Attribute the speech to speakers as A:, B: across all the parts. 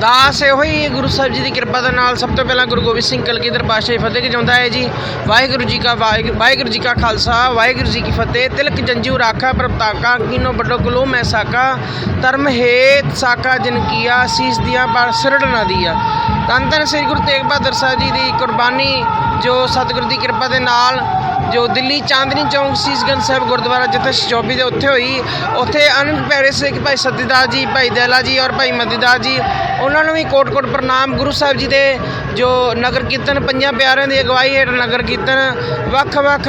A: ਦਾਸ ਇਹੋ ਹੀ ਗੁਰੂ ਸਾਹਿਬ ਜੀ ਦੀ ਕਿਰਪਾ ਦੇ ਨਾਲ ਸਭ ਤੋਂ ਪਹਿਲਾਂ ਗੁਰੂ ਗੋਬਿੰਦ ਸਿੰਘ ਕਲਗੀ ਦਰਬਾਰ ਸ਼ਰੀਫ ਫਤਿਹ ਕਿ ਹੈ ਜੀ। ਵਾਹਿਗੁਰੂ ਜੀ ਕਾ ਵਾਹਿਗੁਰੂ ਵਾਹਿਗੁਰੂ ਜੀ ਕਾ ਖਾਲਸਾ, ਵਾਹਿਗੁਰੂ ਜੀ ਕੀ ਫਤਿਹ। ਤਿਲਕ ਜੰਜੂ ਰਾਖਾ ਪ੍ਰਤਾਕਾ ਕੀਨੋ ਵੱਡੋ ਕਲੋ ਮੈਂ ਸਾਕਾ। ਧਰਮ ਹੇਤ ਸਾਕਾ ਜਿਨ ਕੀਆ, ਸੀਸ ਦੀਆਂ ਪਰ ਸਿਰੜ ਨਾ ਦੀਆ ਤਨ ਸ੍ਰੀ ਗੁਰੂ ਤੇਗ ਬਹਾਦਰ ਸਾਹਿਬ ਜੀ ਦੀ ਕੁਰਬਾਨੀ ਜੋ ਸਤਿਗੁਰੂ ਦੀ ਕਿਰਪਾ ਦੇ ਨਾਲ ਜੋ ਦਿੱਲੀ ਚਾਂਦਨੀ ਚੌਂਕ ਸੀਸਗੰਜ ਸਾਹਿਬ ਗੁਰਦੁਆਰਾ ਜਿੱਥੇ ਚੌਬੀ ਦੇ ਉੱਥੇ ਹੋਈ, ਉੱਥੇ ਅਨੰਦ ਪਿਆਰੇ ਸਿੱਖ ਭਾਈ ਸਤਿਦਾਸ ਜੀ, ਭਾਈ ਦਇਲਾ ਜੀ ਔਰ ਭਾਈ ਮਦੀਦਾਸ ਜੀ, ਉਹਨਾਂ ਨੂੰ ਵੀ ਕੋਟ-ਕੋਟ ਪ੍ਰਣਾਮ ਗੁਰੂ ਸਾਹਿਬ ਜੀ ਦੇ ਜੋ ਨਗਰ ਕੀਰਤਨ, ਪੰਜਾਂ ਪਿਆਰਿਆਂ ਦੀ ਅਗਵਾਈ ਹੇਠ ਨਗਰ ਕੀਰਤਨ, ਵੱਖ-ਵੱਖ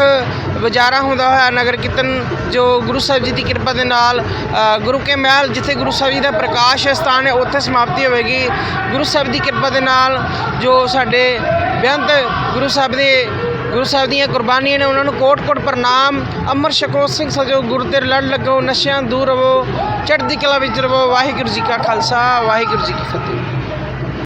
A: ਵਜਾਰਾ ਹੁੰਦਾ ਹੋਇਆ ਨਗਰ ਕੀਰਤਨ ਜੋ ਗੁਰੂ ਸਾਹਿਬ ਜੀ ਦੀ ਕਿਰਪਾ ਦੇ ਨਾਲ ਗੁਰੂ ਕੇ ਮਹਿਲ ਜਿੱਥੇ ਗੁਰੂ ਸਾਹਿਬ ਜੀ ਦਾ ਪ੍ਰਕਾਸ਼ ਸਥਾਨ ਹੈ, ਉੱਥੇ ਸਮਾਪਤੀ ਹੋਵੇਗੀ। ਗੁਰੂ ਸਾਹਿਬ ਦੀ ਕਿਰਪਾ ਦੇ ਨਾਲ ਜੋ ਸਾਡੇ ਬੇਅੰਤ ਗੁਰੂ ਸਾਹਿਬ ਦੇ, ਗੁਰੂ ਸਾਹਿਬ ਦੀਆਂ ਕੁਰਬਾਨੀਆਂ ਨੇ ਉਹਨਾਂ ਨੂੰ ਕੋਟ-ਕੋਟ ਪ੍ਰਣਾਮ, ਅਮਰ ਛਕੋ, ਸਿੰਘ ਸਜੋ, ਗੁਰੂ ਤੇ ਲੜ ਲੱਗੋ, ਨਸ਼ਿਆਂ ਦੂਰ ਰਵੋ ਚੜ੍ਹਦੀ ਕਲਾ ਵਿੱਚ ਰਵੋ ਵਾਹਿਗੁਰੂ ਜੀ ਕਾ ਖਾਲਸਾ, ਵਾਹਿਗੁਰੂ ਜੀ ਕੀ ਫਤਿਹ।